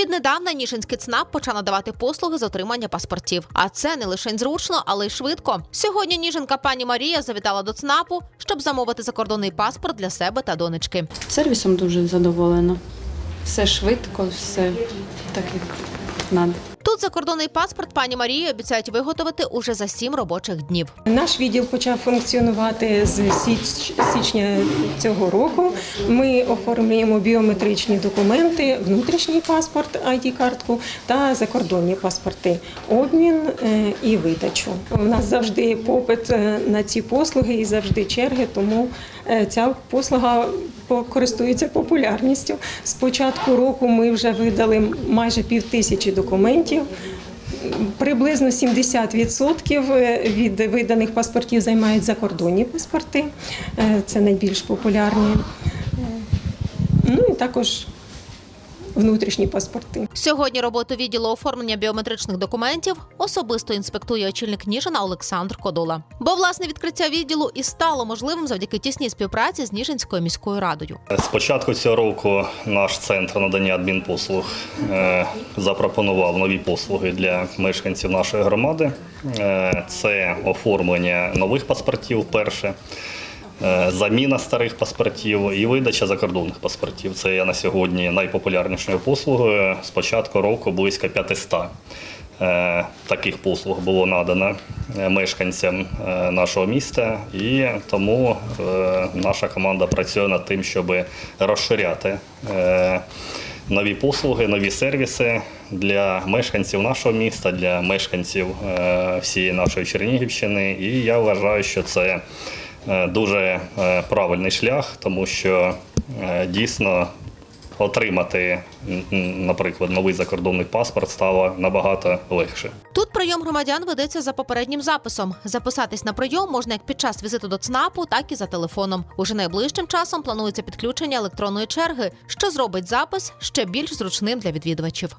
Віднедавна Ніжинський ЦНАП почав надавати послуги з отримання паспортів. А це не лише зручно, але й швидко. Сьогодні Ніжинка пані Марія завітала до ЦНАПу, щоб замовити закордонний паспорт для себе та донечки. Сервісом дуже задоволена. Все швидко, все так, як треба. Тут закордонний паспорт пані Марії обіцяють виготовити уже за сім робочих днів. Наш відділ почав функціонувати з січ- січня цього року. Ми оформлюємо біометричні документи, внутрішній паспорт, ID-картку та закордонні паспорти, обмін е, і видачу. У нас завжди попит е, на ці послуги і завжди черги, тому е, ця послуга по- користується популярністю. З початку року ми вже видали майже пів тисячі документів. Приблизно 70% від виданих паспортів займають закордонні паспорти. Е, Це найбільш популярні. Е, Ну і також внутрішні паспорти. Сьогодні роботу відділу оформлення біометричних документів особисто інспектує очільник Ніжина Олександр Кодола. Бо власне відкриття відділу і стало можливим завдяки тісній співпраці з Ніжинською міською радою. З початку цього року наш центр надання адмінпослуг е, запропонував нові послуги для мешканців нашої громади. Е, Це оформлення нових паспортів перше, заміна старих паспортів і видача закордонних паспортів. Це є на сьогодні найпопулярнішою послугою. З початку року близько 500 е, таких послуг було надано е, мешканцям е, нашого міста, і тому е, наша команда працює над тим, щоб розширяти е, нові послуги, нові сервіси для мешканців нашого міста, для мешканців е, всієї нашої Чернігівщини. І я вважаю, що це е, дуже е, правильний шлях, тому що е, дійсно отримати, наприклад, новий закордонний паспорт стало набагато легше. Тут прийом громадян ведеться за попереднім записом. Записатись на прийом можна як під час візиту до ЦНАПу, так і за телефоном. Уже найближчим часом планується підключення електронної черги, що зробить запис ще більш зручним для відвідувачів.